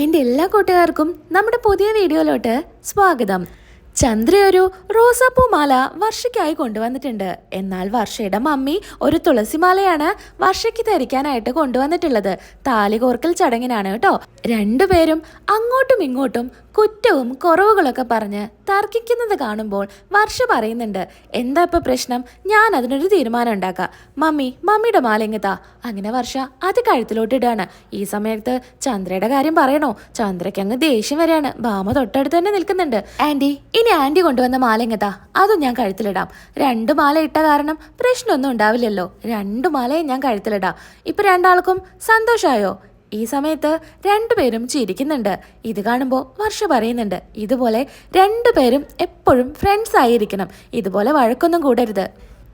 എന്റെ എല്ലാ കൂട്ടുകാർക്കും നമ്മുടെ പുതിയ വീഡിയോയിലോട്ട് സ്വാഗതം. ചന്ദ്ര ഒരു റോസാപ്പൂ മാല വർഷയ്ക്കായി കൊണ്ടുവന്നിട്ടുണ്ട്. എന്നാൽ വർഷയുടെ മമ്മി ഒരു തുളസിമാലയാണ് വർഷയ്ക്ക് ധരിക്കാനായിട്ട് കൊണ്ടുവന്നിട്ടുള്ളത്. താലി കോർക്കൽ ചടങ്ങിനാണ് കേട്ടോ. രണ്ടുപേരും അങ്ങോട്ടും ഇങ്ങോട്ടും കുറ്റവും കുറവുകളൊക്കെ പറഞ്ഞ് തർക്കിക്കുന്നത് കാണുമ്പോൾ വർഷ പറയുന്നുണ്ട് എന്താ ഇപ്പൊ പ്രശ്നം? ഞാൻ അതിനൊരു തീരുമാനം ഉണ്ടാക്കാം. മമ്മി മമ്മിയുടെ മാലിങ്ങത്താ അങ്ങനെ വർഷ അത് കഴുത്തിലോട്ട് ഇടാണ്. ഈ സമയത്ത് ചന്ദ്രയുടെ കാര്യം പറയണോ? ചന്ദ്രയ്ക്ക് അങ്ങ് ദേഷ്യം വരെയാണ് ഭാമ തൊട്ടടുത്ത് തന്നെ നിൽക്കുന്നുണ്ട്. ആന്റി ഇനി ആന്റി കൊണ്ടുവന്ന മാലിങ്ങത്താ അതും ഞാൻ കഴുത്തിലിടാം. രണ്ട് മാല ഇട്ട കാരണം പ്രശ്നമൊന്നും ഉണ്ടാവില്ലല്ലോ. രണ്ട് മാലയും ഞാൻ കഴുത്തിലിടാം. ഇപ്പൊ രണ്ടാൾക്കും സന്തോഷമായോ ഈ സമയത്ത് രണ്ടുപേരും ചിരിക്കുന്നുണ്ട്. ഇത് കാണുമ്പോൾ വർഷ പറയുന്നുണ്ട് ഇതുപോലെ രണ്ടുപേരും എപ്പോഴും ഫ്രണ്ട്സ് ആയിരിക്കണം. ഇതുപോലെ വഴക്കൊന്നും കൂടരുത്.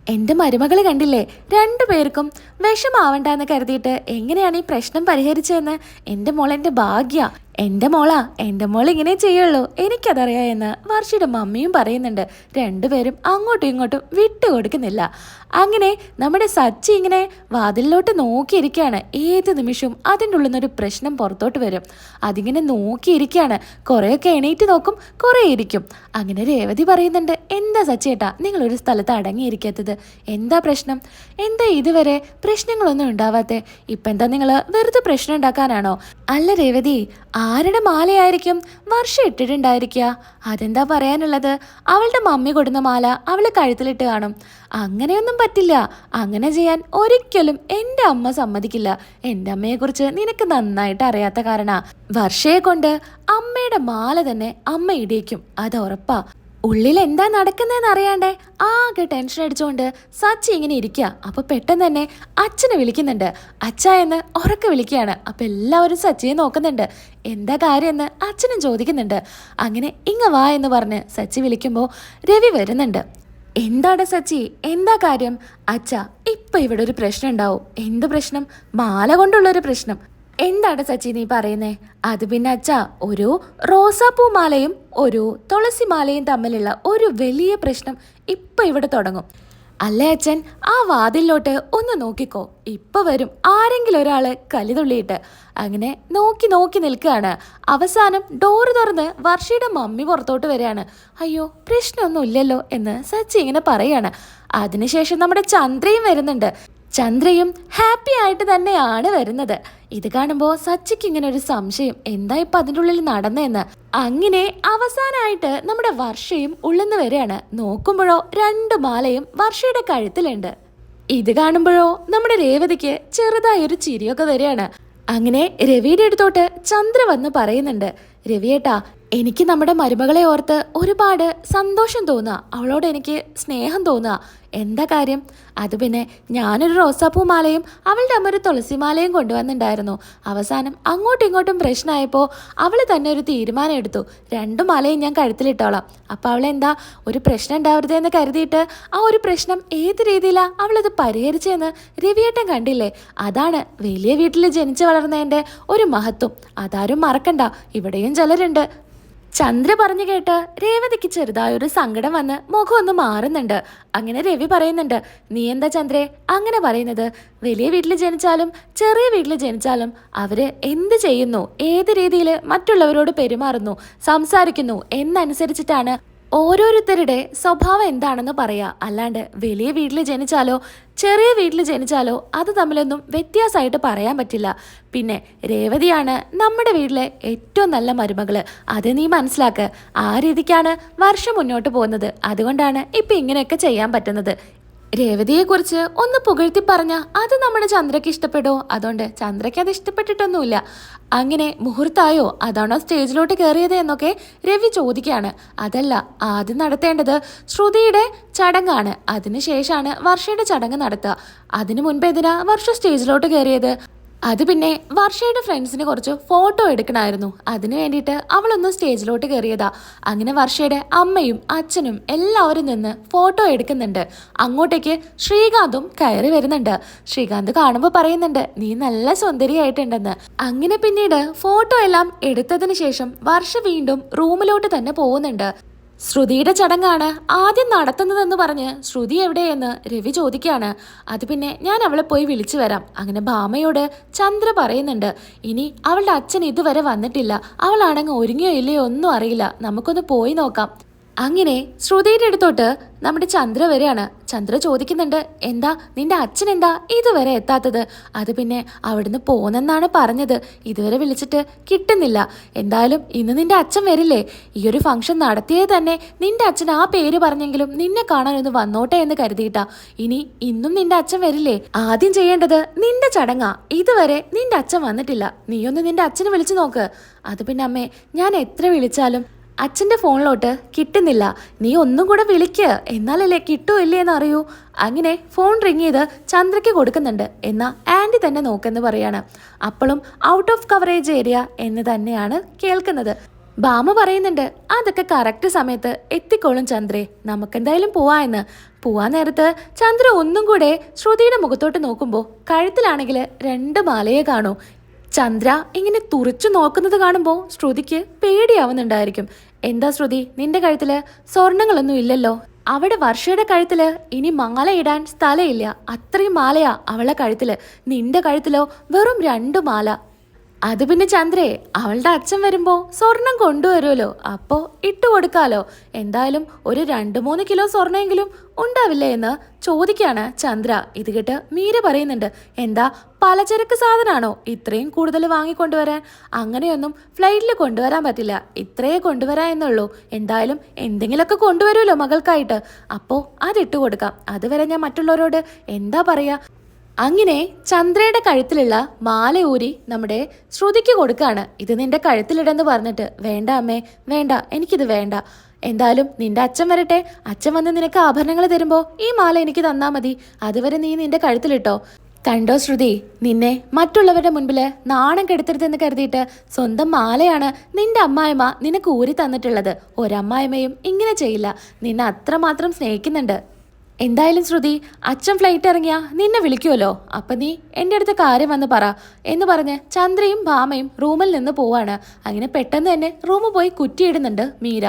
എന്റെ മരുമകൾ കണ്ടില്ലേ രണ്ടുപേർക്കും വിഷമാവണ്ടെന്ന് കരുതിയിട്ട് എങ്ങനെയാണ് ഈ പ്രശ്നം പരിഹരിച്ചതെന്ന്? എന്റെ മോൾ എന്റെ ഭാഗ്യ. എന്റെ മോളാ എന്റെ മോൾ ഇങ്ങനെ ചെയ്യുള്ളൂ. എനിക്കതറിയാ എന്ന് വർഷയുടെ മമ്മിയും പറയുന്നുണ്ട്. രണ്ടുപേരും അങ്ങോട്ടും ഇങ്ങോട്ടും വിട്ടുകൊടുക്കുന്നില്ല. അങ്ങനെ നമ്മുടെ സച്ചി ഇങ്ങനെ വാതിലിലോട്ട് നോക്കിയിരിക്കുകയാണ്. ഏത് നിമിഷവും അതിന്റെ ഉള്ളിൽ നിന്നൊരു പ്രശ്നം പുറത്തോട്ട് വരും. അതിങ്ങനെ നോക്കിയിരിക്കുകയാണ്. കുറേയൊക്കെ എണീറ്റ് നോക്കും കുറേ ഇരിക്കും. അങ്ങനെ രേവതി പറയുന്നുണ്ട് എന്താ സച്ചേട്ടാ നിങ്ങൾ ഒരു സ്ഥലത്ത് അടങ്ങിയിരിക്കാത്തത്? എന്താ പ്രശ്നം? എന്താ ഇതുവരെ പ്രശ്നങ്ങളൊന്നും ഉണ്ടാവാത്തെ? ഇപ്പം എന്താ നിങ്ങൾ വെറുതെ പ്രശ്നം ഉണ്ടാക്കാനാണോ? അല്ല രേവതി ആരുടെ മാലയായിരിക്കും? വർഷം ഇട്ടിട്ടുണ്ടായിരിക്കുക. അതെന്താ പറയാനുള്ളത്? അവളുടെ മമ്മി കൊടുന്ന മാല അവൾ കഴുത്തിലിട്ട് കാണും. അങ്ങനെയൊന്നും പറ്റില്ല. അങ്ങനെ ചെയ്യാൻ ഒരിക്കലും എന്റെ അമ്മ സമ്മതിക്കില്ല. എന്റെ അമ്മയെക്കുറിച്ച് നിനക്ക് നന്നായിട്ട് അറിയാത്ത കാരണ. വർഷയെ കൊണ്ട് അമ്മയുടെ മാല തന്നെ അമ്മ ഇടിയിക്കും. അത് ഉറപ്പാ. ഉള്ളിൽ എന്താ നടക്കുന്നതെന്ന് അറിയാണ്ടേ ആകെ ടെൻഷൻ അടിച്ചുകൊണ്ട് സച്ചി ഇങ്ങനെ ഇരിക്കുക അപ്പൊ പെട്ടെന്ന് തന്നെ അച്ഛനെ വിളിക്കുന്നുണ്ട്. അച്ഛ എന്ന് ഉറക്കെ വിളിക്കുകയാണ്. അപ്പൊ എല്ലാവരും സച്ചിയെ നോക്കുന്നുണ്ട്. എന്താ കാര്യം എന്ന് അച്ഛനും ചോദിക്കുന്നുണ്ട്. അങ്ങനെ ഇങ്ങ വാ എന്ന് പറഞ്ഞ് സച്ചി വിളിക്കുമ്പോൾ രവി വരുന്നുണ്ട്. എന്താണ് സച്ചി? എന്താ കാര്യം? അച്ഛ ഇപ്പൊ ഇവിടെ ഒരു പ്രശ്നം ഉണ്ടാവും. എന്ത് പ്രശ്നം? മാല കൊണ്ടുള്ള ഒരു പ്രശ്നം. എന്താണ് സച്ചി നീ പറയുന്നേ? അത് പിന്നെ അച്ഛ ഒരു റോസാപ്പൂമാലയും ഒരു തുളസി മാലയും തമ്മിലുള്ള ഒരു വലിയ പ്രശ്നം ഇപ്പൊ ഇവിടെ തുടങ്ങും. അല്ലേ അച്ഛൻ? ആ വാതിലിലോട്ട് ഒന്ന് നോക്കിക്കോ. ഇപ്പൊ വരും ആരെങ്കിലും ഒരാൾ കലിതുള്ളിയിട്ട് അങ്ങനെ നോക്കി നോക്കി നിൽക്കുകയാണ്. അവസാനം ഡോറ് തുറന്ന് വർഷയുടെ മമ്മി പുറത്തോട്ട് വരികയാണ്. അയ്യോ പ്രശ്നമൊന്നും ഇല്ലല്ലോ എന്ന് സച്ചി ഇങ്ങനെ പറയാണ് അതിനുശേഷം നമ്മുടെ ചന്ദ്രയും വരുന്നുണ്ട്. ചന്ദ്രയും ഹാപ്പി ആയിട്ട് തന്നെയാണ് വരുന്നത്. ഇത് കാണുമ്പോൾ സച്ചിക്ക് ഇങ്ങനെ ഒരു സംശയം എന്താ ഇപ്പൊ അതിന്റെ ഉള്ളിൽ നടന്നെന്ന് അങ്ങനെ അവസാനമായിട്ട് നമ്മുടെ വർഷയും ഉള്ളിന്ന് വരെയാണ്. നോക്കുമ്പോഴോ രണ്ട് മാലയും വർഷയുടെ കഴുത്തിലുണ്ട്. ഇത് കാണുമ്പോഴോ നമ്മുടെ രേവതിക്ക് ചെറുതായൊരു ചിരിയൊക്കെ വരികയാണ് അങ്ങനെ രവിയുടെ അടുത്തോട്ട് ചന്ദ്ര വന്ന് പറയുന്നുണ്ട് രവിയേട്ടാ എനിക്ക് നമ്മുടെ മരുമകളെ ഓർത്ത് ഒരുപാട് സന്തോഷം തോന്നുക. അവളോട് എനിക്ക് സ്നേഹം തോന്നുക. എന്താ കാര്യം? അത് പിന്നെ ഞാനൊരു റോസാപ്പൂ മാലയും അവളുടെ അമ്മ ഒരു തുളസിമാലയും കൊണ്ടുവന്നിട്ടുണ്ടായിരുന്നു. അവസാനം അങ്ങോട്ടും ഇങ്ങോട്ടും പ്രശ്നമായപ്പോൾ അവൾ തന്നെ ഒരു തീരുമാനം എടുത്തു. രണ്ടു മാലയും ഞാൻ കഴുത്തിലിട്ടോളാം. അപ്പോൾ അവളെന്താ? ഒരു പ്രശ്നം ഉണ്ടാവരുതെന്ന് കരുതിയിട്ട് ആ ഒരു പ്രശ്നം ഏത് രീതിയിലാണ് അവളത് പരിഹരിച്ചതെന്ന് രവിയേട്ടൻ കണ്ടില്ലേ? അതാണ് വലിയ വീട്ടിൽ ജനിച്ചു വളർന്നതിന്റെ ഒരു മഹത്വം. അതാരും മറക്കണ്ട. ഇവിടെയും ചിലരുണ്ട് ചന്ദ്ര പറഞ്ഞു കേട്ട് രേവതിക്ക് ചെറുതായൊരു സങ്കടം വന്ന് മുഖം ഒന്ന് മാറുന്നുണ്ട്. അങ്ങനെ രവി പറയുന്നുണ്ട് നീ എന്താ ചന്ദ്രേ? അങ്ങനെ പറയുന്നത്. വലിയ വീട്ടിൽ ജനിച്ചാലും ചെറിയ വീട്ടിൽ ജനിച്ചാലും അവർ എന്ത് ചെയ്യുന്നു? ഏത് രീതിയിൽ മറ്റുള്ളവരോട് പെരുമാറുന്നു? സംസാരിക്കുന്നു? എന്നനുസരിച്ചിട്ടാണ് ഓരോരുത്തരുടെ സ്വഭാവം എന്താണെന്ന് പറയാ. അല്ലാണ്ട് വലിയ വീട്ടിൽ ജനിച്ചാലോ ചെറിയ വീട്ടിൽ ജനിച്ചാലോ അത് തമ്മിലൊന്നും വ്യത്യാസമായിട്ട് പറയാൻ പറ്റില്ല. പിന്നെ രേവതിയാണ് നമ്മുടെ വീട്ടിലെ ഏറ്റവും നല്ല മരുമകൾ അത് നീ മനസ്സിലാക്ക്. ആ രീതിക്കാണ് വർഷം മുന്നോട്ട് പോകുന്നത്. അതുകൊണ്ടാണ് ഇപ്പം ഇങ്ങനെയൊക്കെ ചെയ്യാൻ പറ്റുന്നത്. രേവതിയെ കുറിച്ച് ഒന്ന് പുകഴ്ത്തി പറഞ്ഞ അത് നമ്മുടെ ചന്ദ്രയ്ക്ക് ഇഷ്ടപ്പെടോ? അതുകൊണ്ട് ചന്ദ്രയ്ക്ക് അത് ഇഷ്ടപ്പെട്ടിട്ടൊന്നുമില്ല. അങ്ങനെ മുഹൂർത്തായോ അതാണോ സ്റ്റേജിലോട്ട് കയറിയത് എന്നൊക്കെ രവി ചോദിക്കുകയാണ്. അതല്ല ആദ്യം നടത്തേണ്ടത് ശ്രുതിയുടെ ചടങ്ങാണ്. അതിനുശേഷമാണ് വർഷയുടെ ചടങ്ങ് നടത്തുക. അതിനു മുൻപ് എന്തിനാ വർഷ സ്റ്റേജിലോട്ട് കയറിയത്? അത് പിന്നെ വർഷയുടെ ഫ്രണ്ട്സിന് കുറച്ച് ഫോട്ടോ എടുക്കണമായിരുന്നു അതിനു വേണ്ടിയിട്ട് അവളൊന്ന് സ്റ്റേജിലോട്ട് കയറിയതാ. അങ്ങനെ വർഷയുടെ അമ്മയും അച്ഛനും എല്ലാവരും നിന്ന് ഫോട്ടോ എടുക്കുന്നുണ്ട്. അങ്ങോട്ടേക്ക് ശ്രീകാന്തും കയറി വരുന്നുണ്ട്. ശ്രീകാന്ത് കാണുമ്പോൾ പറയുന്നുണ്ട് നീ നല്ല സുന്ദരിയായിട്ടുണ്ടെന്ന്. അങ്ങനെ പിന്നീട് ഫോട്ടോ എല്ലാം എടുത്തതിന് ശേഷം വർഷ വീണ്ടും റൂമിലോട്ട് തന്നെ പോകുന്നുണ്ട്. ശ്രുതിയുടെ ചടങ്ങാണ് ആദ്യം നടത്തുന്നതെന്ന് പറഞ്ഞ് ശ്രുതി എവിടെയെന്ന് രവി ചോദിക്കുകയാണ്. അത് പിന്നെ ഞാൻ അവളെ പോയി വിളിച്ചു വരാം. അങ്ങനെ ഭാമയോട് ചന്ദ്ര പറയുന്നുണ്ട് ഇനി അവളുടെ അച്ഛൻ ഇതുവരെ വന്നിട്ടില്ല. അവളാണെങ്കിൽ ഒരുങ്ങിയോ ഇല്ലയോ ഒന്നും അറിയില്ല. നമുക്കൊന്ന് പോയി നോക്കാം. അങ്ങനെ ശ്രുതിയുടെ അടുത്തോട്ട് നമ്മുടെ ചന്ദ്ര വരെയാണ്. ചന്ദ്ര ചോദിക്കുന്നുണ്ട് എന്താ നിന്റെ അച്ഛൻ എന്താ ഇതുവരെ എത്താത്തത്? അത് പിന്നെ അവിടുന്ന് പോന്നെന്നാണ് പറഞ്ഞത്. ഇതുവരെ വിളിച്ചിട്ട് കിട്ടുന്നില്ല. എന്തായാലും ഇന്ന് നിന്റെ അച്ഛൻ വരില്ലേ? ഈ ഒരു ഫംഗ്ഷൻ നടത്തിയേ തന്നെ നിന്റെ അച്ഛൻ ആ പേര് പറഞ്ഞെങ്കിലും നിന്നെ കാണാൻ ഒന്ന് വന്നോട്ടെ എന്ന് കരുതിയിട്ടാ. ഇനി ഇന്നും നിന്റെ അച്ഛൻ വരില്ലേ? ആദ്യം ചെയ്യേണ്ടത് നിന്റെ ചടങ്ങാ. ഇതുവരെ നിന്റെ അച്ഛൻ വന്നിട്ടില്ല. നീയൊന്ന് നിന്റെ അച്ഛനെ വിളിച്ചു നോക്ക്. അത് പിന്നെ അമ്മേ ഞാൻ എത്ര വിളിച്ചാലും അച്ഛന്റെ ഫോണിലോട്ട് കിട്ടുന്നില്ല. നീ ഒന്നും കൂടെ വിളിക്ക്. എന്നാലല്ലേ എന്ന് അറിയൂ അങ്ങനെ ഫോൺ റിങ് ചെയ്ത് ചന്ദ്രയ്ക്ക് കൊടുക്കുന്നുണ്ട്. എന്നാൽ ആന്റി തന്നെ നോക്കെന്ന് പറയാണ്. അപ്പോഴും ഔട്ട് ഓഫ് കവറേജ് ഏരിയ എന്ന് തന്നെയാണ് കേൾക്കുന്നത്. ബാമ പറയുന്നുണ്ട് അതൊക്കെ കറക്റ്റ് സമയത്ത് എത്തിക്കോളും ചന്ദ്രേ. നമുക്കെന്തായാലും പോവാ എന്ന്. പോവാൻ നേരത്ത് ചന്ദ്ര ഒന്നും കൂടെ ശ്രുതിയുടെ മുഖത്തോട്ട് നോക്കുമ്പോൾ കഴുത്തിലാണെങ്കിൽ രണ്ട് മാലയെ കാണൂ. ചന്ദ്ര ഇങ്ങനെ തുറച്ചു നോക്കുന്നത് കാണുമ്പോൾ ശ്രുതിക്ക് പേടിയാവുന്നുണ്ടായിരിക്കും. എന്താ ശ്രുതി നിന്റെ കഴുത്തിൽ സ്വർണങ്ങളൊന്നും ഇല്ലല്ലോ. അവിടെ വർഷയുടെ കഴുത്തിൽ ഇനി മാല ഇടാൻ സ്ഥലമില്ല. അത്രയും മാലയാ അവളെ കഴുത്തിൽ. നിന്റെ കഴുത്തിലോ വെറും രണ്ടു മാല. അത് പിന്നെ ചന്ദ്രേ അവളുടെ അച്ഛൻ വരുമ്പോ സ്വർണം കൊണ്ടുവരുമല്ലോ. അപ്പോ ഇട്ടു കൊടുക്കാലോ. എന്തായാലും ഒരു രണ്ട് മൂന്ന് കിലോ സ്വർണമെങ്കിലും ഉണ്ടാവില്ലേ എന്ന് ചോദിക്കാണ് ചന്ദ്ര. ഇത് കേട്ട് മീര പറയുന്നുണ്ട് എന്താ പലചരക്ക് സാധനമാണോ ഇത്രയും കൂടുതൽ വാങ്ങിക്കൊണ്ടുവരാൻ? അങ്ങനെയൊന്നും ഫ്ലൈറ്റിൽ കൊണ്ടുവരാൻ പറ്റില്ല. ഇത്രയേ കൊണ്ടുവരാ എന്നുള്ളൂ. എന്തായാലും എന്തെങ്കിലുമൊക്കെ കൊണ്ടുവരുമല്ലോ മകൾക്കായിട്ട്. അപ്പോൾ അതിട്ട് കൊടുക്കാം. അതുവരെ ഞാൻ മറ്റുള്ളവരോട് എന്താ പറയാ? അങ്ങനെ ചന്ദ്രയുടെ കഴുത്തിലുള്ള മാല ഊരി നമ്മുടെ ശ്രുതിക്ക് കൊടുക്കുകയാണ് ഇത് നിന്റെ കഴുത്തിലിടെന്ന് പറഞ്ഞിട്ട് വേണ്ട അമ്മേ വേണ്ട എനിക്കിത് വേണ്ട. എന്തായാലും നിന്റെ അച്ഛൻ വരട്ടെ. അച്ഛൻ വന്ന് നിനക്ക് ആഭരണങ്ങൾ തരുമ്പോൾ ഈ മാല എനിക്ക് തന്നാ മതി. അതുവരെ നീ നിന്റെ കഴുത്തിലിട്ടോ. കണ്ടോ ശ്രുതി നിന്നെ മറ്റുള്ളവരുടെ മുൻപിൽ നാണം കെടുത്തരുതെന്ന് കരുതിയിട്ട് സ്വന്തം മാലയാണ് നിന്റെ അമ്മായിമ്മ നിനക്ക് ഊരി തന്നിട്ടുള്ളത്. ഒരമ്മായിമ്മയും ഇങ്ങനെ ചെയ്യില്ല. നിന്നെ അത്രമാത്രം സ്നേഹിക്കുന്നുണ്ട്. എന്തായാലും ശ്രുതി അച്ഛൻ ഫ്ലൈറ്റ് ഇറങ്ങിയാ നിന്നെ വിളിക്കുമല്ലോ അപ്പൊ നീ എന്റെ അടുത്ത് കാര്യം വന്ന് പറ എന്ന് പറഞ്ഞ് ചന്ദ്രയും ഭാമയും റൂമിൽ നിന്ന് പോവാണ്. അങ്ങനെ പെട്ടെന്ന് തന്നെ റൂമ് പോയി കുറ്റിയിടുന്നുണ്ട് മീര.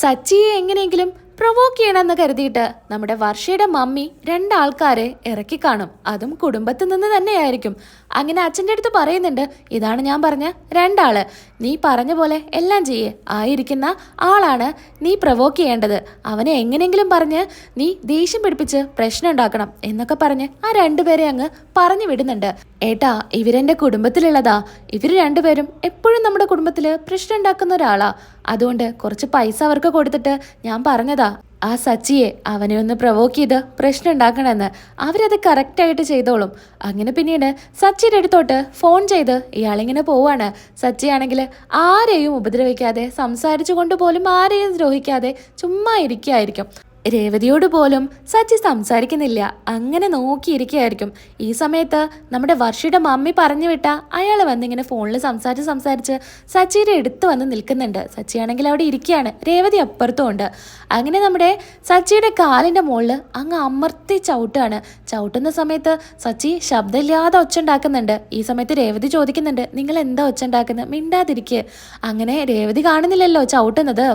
സച്ചിയെ എങ്ങനെയെങ്കിലും പ്രൊവോക്ക് ചെയ്യണമെന്ന് കരുതിയിട്ട് നമ്മുടെ വർഷയുടെ മമ്മി രണ്ടാൾക്കാരെ ഇറക്കി കാണും. അതും കുടുംബത്തിൽ നിന്ന് തന്നെയായിരിക്കും. അങ്ങനെ അച്ഛന്റെ അടുത്ത് പറയുന്നുണ്ട് ഇതാണ് ഞാൻ പറഞ്ഞ രണ്ടാൾ. നീ പറഞ്ഞ പോലെ എല്ലാം ചെയ്യേ. ആയിരിക്കുന്ന ആളാണ് നീ പ്രവോക്ക് ചെയ്യേണ്ടത്. അവനെ എങ്ങനെയെങ്കിലും പറഞ്ഞ് നീ ദേഷ്യം പിടിപ്പിച്ച് പ്രശ്നം ഉണ്ടാക്കണം എന്നൊക്കെ പറഞ്ഞ് ആ രണ്ടുപേരെ അങ്ങ് പറഞ്ഞു വിടുന്നുണ്ട്. ഏട്ടാ ഇവരെന്റെ കുടുംബത്തിലുള്ളതാ. ഇവർ രണ്ടുപേരും എപ്പോഴും നമ്മുടെ കുടുംബത്തിൽ പ്രശ്നം ഉണ്ടാക്കുന്ന ഒരാളാ. അതുകൊണ്ട് കുറച്ച് പൈസ അവർക്ക് കൊടുത്തിട്ട് ഞാൻ പറഞ്ഞതാ. ആ സച്ചിയെ അവനെ ഒന്ന് പ്രൊവോക്ക് ചെയ്ത് പ്രശ്നം ഉണ്ടാക്കണമെന്ന് അവരത് കറക്റ്റായിട്ട് ചെയ്തോളും. അങ്ങനെ പിന്നീട് സച്ചിയുടെ അടുത്തോട്ട് ഫോൺ ചെയ്ത് ഇയാളിങ്ങനെ പോവാണ്. സച്ചിയാണെങ്കിൽ ആരെയും ഉപദ്രവിക്കാതെ സംസാരിച്ചു കൊണ്ട് പോലും ആരെയും ദ്രോഹിക്കാതെ ചുമ്മാ ഇരിക്കുകയായിരിക്കും. രേവതിയോട് പോലും സച്ചി സംസാരിക്കുന്നില്ല. അങ്ങനെ നോക്കിയിരിക്കുകയായിരിക്കും. ഈ സമയത്ത് നമ്മുടെ വർഷയുടെ മമ്മി പറഞ്ഞു വിട്ട അയാൾ വന്നിങ്ങനെ ഫോണിൽ സംസാരിച്ച് സംസാരിച്ച് സച്ചിയുടെ അടുത്ത് വന്ന് നിൽക്കുന്നുണ്ട്. സച്ചിയാണെങ്കിൽ അവിടെ ഇരിക്കുകയാണ്. രേവതി അപ്പുറത്തും ഉണ്ട് അങ്ങനെ നമ്മുടെ സച്ചിയുടെ കാലിന്റെ മുകളിൽ അങ്ങ് അമർത്തി ചവിട്ടാണ് ചവിട്ടുന്ന സമയത്ത് സച്ചി ശബ്ദമില്ലാതെ ഒച്ച ഉണ്ടാക്കുന്നുണ്ട്. ഈ സമയത്ത് രേവതി ചോദിക്കുന്നുണ്ട് നിങ്ങൾ എന്താ ഒച്ച ഉണ്ടാക്കുന്നത്? മിണ്ടാതിരിക്കുക അങ്ങനെ രേവതി കാണുന്നില്ലല്ലോ ചവിട്ടുന്നത്.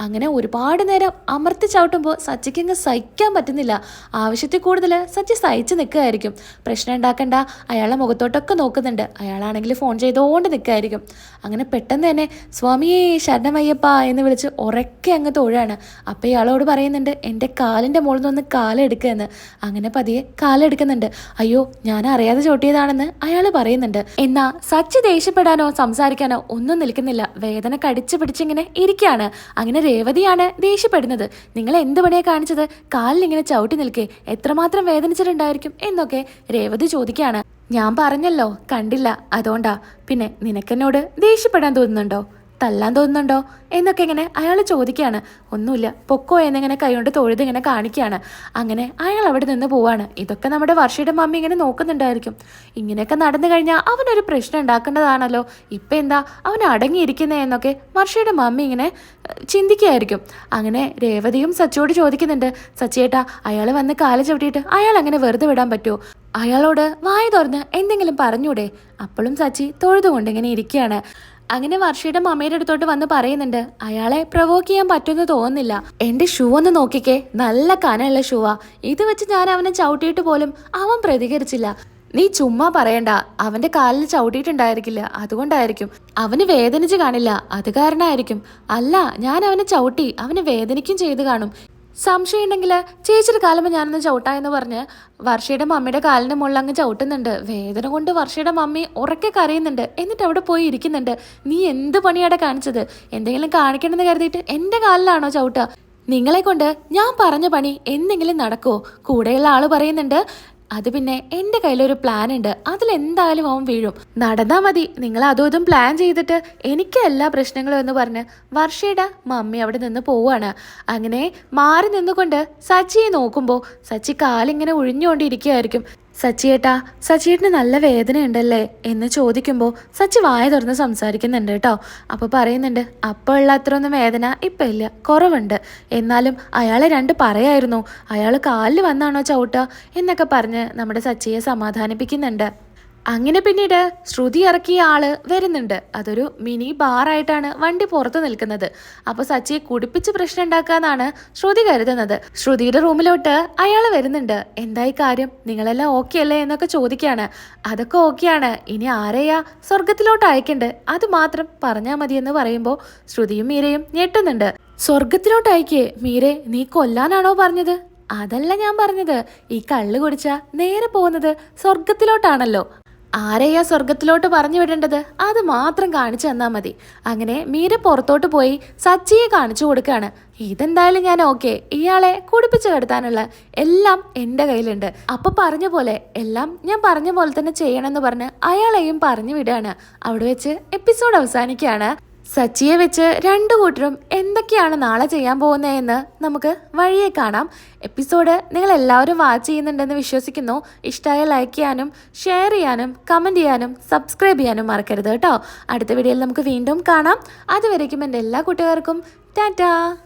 അങ്ങനെ ഒരുപാട് നേരം അമർത്തി ചവിട്ടുമ്പോൾ സച്ചിക്ക് അങ്ങ് സഹിക്കാൻ പറ്റുന്നില്ല. ആവശ്യത്തിൽ കൂടുതൽ സച്ചി സഹിച്ച് നിൽക്കുകയായിരിക്കും. പ്രശ്നം ഉണ്ടാക്കണ്ട. അയാളെ മുഖത്തോട്ടൊക്കെ നോക്കുന്നുണ്ട്. അയാളാണെങ്കിൽ ഫോൺ ചെയ്തുകൊണ്ട് നിൽക്കുകയായിരിക്കും. അങ്ങനെ പെട്ടെന്ന് തന്നെ സ്വാമിയേ ശരണമയ്യപ്പ എന്ന് വിളിച്ച് ഉറക്കെ അങ്ങ് തൊഴാണ്. അപ്പോൾ ഇയാളോട് പറയുന്നുണ്ട് എന്റെ കാലിന്റെ മുകളിൽ നിന്ന് കാലെടുക്കുമെന്ന് അങ്ങനെ പതിയെ കാലെടുക്കുന്നുണ്ട് അയ്യോ ഞാൻ അറിയാതെ ചോട്ടിയതാണെന്ന് അയാൾ പറയുന്നുണ്ട്. എന്നാ സച്ചി ദേഷ്യപ്പെടാനോ സംസാരിക്കാനോ ഒന്നും നിൽക്കുന്നില്ല. വേദന കടിച്ചു പിടിച്ചിങ്ങനെ ഇരിക്കുകയാണ്. അങ്ങനെ രേവതിയാണ് ദേഷ്യപ്പെടുന്നത്. നിങ്ങൾ എന്ത് പണിയാ കാണിച്ചത്? കാലിലിങ്ങനെ ചവിട്ടി നിൽക്കേ. എത്രമാത്രം വേദനിച്ചിട്ടുണ്ടായിരിക്കും എന്നൊക്കെ രേവതി ചോദിക്കുകയാണ് ഞാൻ പറഞ്ഞല്ലോ കണ്ടില്ല. അതുകൊണ്ടാ. പിന്നെ നിനക്കെന്നോട് ദേഷ്യപ്പെടാൻ തോന്നുന്നുണ്ടോ? തല്ലാൻ തോന്നുന്നുണ്ടോ എന്നൊക്കെ ഇങ്ങനെ അയാൾ ചോദിക്കുകയാണ്. ഒന്നുമില്ല പൊക്കോ എന്നിങ്ങനെ കൈകൊണ്ട് തൊഴുത് ഇങ്ങനെ കാണിക്കുകയാണ്. അങ്ങനെ അയാൾ അവിടെ നിന്ന് പോവാണ്. ഇതൊക്കെ നമ്മുടെ വർഷയുടെ മമ്മി ഇങ്ങനെ നോക്കുന്നുണ്ടായിരിക്കും. ഇങ്ങനെയൊക്കെ നടന്നു കഴിഞ്ഞാൽ അവനൊരു പ്രശ്നം ഉണ്ടാക്കേണ്ടതാണല്ലോ. ഇപ്പം എന്താ അവൻ അടങ്ങിയിരിക്കുന്നേ എന്നൊക്കെ വർഷയുടെ മമ്മി ഇങ്ങനെ ചിന്തിക്കുകയായിരിക്കും. അങ്ങനെ രേവതിയും സച്ചിയോട് ചോദിക്കുന്നുണ്ട് സച്ചിയേട്ടാ അയാൾ വന്ന് കാൽ ചവിട്ടിയിട്ട് അയാൾ അങ്ങനെ വെറുതെ വിടാൻ പറ്റുമോ അയാളോട് വായ തുറന്ന് എന്തെങ്കിലും പറഞ്ഞൂടെ? അപ്പോഴും സച്ചി തൊഴുതുകൊണ്ട് ഇങ്ങനെ ഇരിക്കുകയാണ്. അങ്ങനെ വർഷയുടെ മമ്മയുടെ അടുത്തോട്ട് വന്ന് പറയുന്നുണ്ട് അയാളെ പ്രവോക്ക് ചെയ്യാൻ പറ്റുമെന്ന് തോന്നുന്നില്ല. എന്റെ ഷൂ ഒന്ന് നോക്കിക്കേ നല്ല കനമുള്ള ഷൂവാ ഇത് വെച്ച് ഞാൻ അവനെ ചവിട്ടിയിട്ട് പോലും അവൻ പ്രതികരിച്ചില്ല. നീ ചുമ്മാ പറയണ്ട അവന്റെ കാലിൽ ചവിട്ടിയിട്ടുണ്ടായിരിക്കില്ല. അതുകൊണ്ടായിരിക്കും അവന് വേദനിച്ച് കാണില്ല. അത് കാരണമായിരിക്കും. അല്ല ഞാൻ അവനെ ചവിട്ടി അവന് വേദനിക്കും ചെയ്ത് കാണും. സംശയം ഉണ്ടെങ്കിൽ ചേച്ചിയുടെ കാലമ്പ് ഞാനൊന്ന് ചവിട്ടാ എന്ന് പറഞ്ഞ് വർഷയുടെ മമ്മിയുടെ കാലിന് മുകളിൽ അങ്ങ് ചവിട്ടുന്നുണ്ട്. വേദന കൊണ്ട് വർഷയുടെ മമ്മി ഉറക്കെ കരയുന്നുണ്ട്. എന്നിട്ട് അവിടെ പോയി ഇരിക്കുന്നുണ്ട്. നീ എന്ത് പണിയാടെ കാണിച്ചത്? എന്തെങ്കിലും കാണിക്കണമെന്ന് കരുതിയിട്ട് എന്റെ കാലിലാണോ ചവിട്ടുക? നിങ്ങളെ കൊണ്ട് ഞാൻ പറഞ്ഞ പണി എന്തെങ്കിലും നടക്കുമോ കൂടെയുള്ള ആൾ പറയുന്നുണ്ട് അത് പിന്നെ എന്റെ കയ്യിലൊരു പ്ലാൻ ഉണ്ട്. അതിലെന്തായാലും അവൻ വീഴും. നടന്നാ മതി. നിങ്ങൾ അതും ഇതും പ്ലാൻ ചെയ്തിട്ട് എനിക്ക് എല്ലാ പ്രശ്നങ്ങളും എന്ന് പറഞ്ഞ് വർഷയുടെ മമ്മി അവിടെ നിന്ന് പോവാണ്. അങ്ങനെ മാറി നിന്നുകൊണ്ട് സച്ചിയെ നോക്കുമ്പോൾ സച്ചി കാലിങ്ങനെ ഒഴിഞ്ഞുകൊണ്ടിരിക്കുകയായിരിക്കും സച്ചിയേട്ടാ സച്ചിയേട്ടന് നല്ല വേദന ഉണ്ടല്ലേ എന്ന് ചോദിക്കുമ്പോൾ സച്ചി വായ തുറന്ന് സംസാരിക്കുന്നുണ്ട് കേട്ടോ. അപ്പോൾ പറയുന്നുണ്ട് അപ്പോൾ ഉള്ള അത്രയൊന്നും വേദന ഇപ്പം ഇല്ല കുറവുണ്ട്. എന്നാലും അയാളെ രണ്ട് പറയായിരുന്നു. അയാൾ കാലിൽ വന്നാണോ ചവിട്ടുക? എന്നൊക്കെ പറഞ്ഞ് നമ്മുടെ സച്ചിയെ സമാധാനിപ്പിക്കുന്നുണ്ട്. അങ്ങനെ പിന്നീട് ശ്രുതി ഇറക്കിയ ആൾ വരുന്നുണ്ട്. അതൊരു മിനി ബാറായിട്ടാണ് വണ്ടി പുറത്ത് നിൽക്കുന്നത്. അപ്പൊ സച്ചിയെ കുടിപ്പിച്ച് പ്രശ്നം ഉണ്ടാക്കാന്നാണ് ശ്രുതി കരുതുന്നത്. ശ്രുതിയുടെ റൂമിലോട്ട് അയാൾ വരുന്നുണ്ട്. എന്തായി കാര്യം? നിങ്ങളെല്ലാം ഓക്കെ അല്ലേ എന്നൊക്കെ ചോദിക്കാണ് അതൊക്കെ ഓക്കെയാണ് ഇനി ആരെയാ സ്വർഗത്തിലോട്ട് അയക്കണ്ട് അത് മാത്രം പറഞ്ഞാൽ മതി എന്ന് പറയുമ്പോൾ ശ്രുതിയും മീരയും ഞെട്ടുന്നുണ്ട്. സ്വർഗത്തിലോട്ട് അയക്കേ? മീരെ നീ കൊല്ലാനാണോ പറഞ്ഞത്? അതല്ല ഞാൻ പറഞ്ഞത്. ഈ കള്ളു കുടിച്ച നേരെ പോകുന്നത് സ്വർഗത്തിലോട്ടാണല്ലോ ആരെയാ സ്വർഗത്തിലോട്ട് പറഞ്ഞു വിടേണ്ടത്? അത് മാത്രം കാണിച്ചു തന്നാൽ മതി. അങ്ങനെ മീര പുറത്തോട്ട് പോയി സച്ചിയെ കാണിച്ചു കൊടുക്കാണ്. ഇതെന്തായാലും ഞാൻ ഓക്കെ. ഇയാളെ കുടിപ്പിച്ചു കെടുത്താനുള്ള എല്ലാം എന്റെ കയ്യിലുണ്ട്. അപ്പൊ പറഞ്ഞ പോലെ എല്ലാം ഞാൻ പറഞ്ഞ പോലെ തന്നെ ചെയ്യണമെന്ന് പറഞ്ഞ് അയാളെയും പറഞ്ഞു വിടുകയാണ് അവിടെ വെച്ച് എപ്പിസോഡ് അവസാനിക്കുകയാണ്. സച്ചിയെ വെച്ച് രണ്ടു കൂട്ടരും എന്തൊക്കെയാണ് നാളെ ചെയ്യാൻ പോകുന്നതെന്ന് നമുക്ക് വഴിയെ കാണാം. എപ്പിസോഡ് നിങ്ങൾ എല്ലാവരും വാച്ച് ചെയ്യുന്നുണ്ടെന്ന് വിശ്വസിക്കുന്നു. ഇഷ്ടമായ ലൈക്ക് ചെയ്യാനും ഷെയർ ചെയ്യാനും കമന്റ് ചെയ്യാനും സബ്സ്ക്രൈബ് ചെയ്യാനും മറക്കരുത് കേട്ടോ. അടുത്ത വീഡിയോയിൽ നമുക്ക് വീണ്ടും കാണാം. അതുവരേക്കും എന്റെ എല്ലാ കൂട്ടുകാർക്കും. ടാറ്റാ!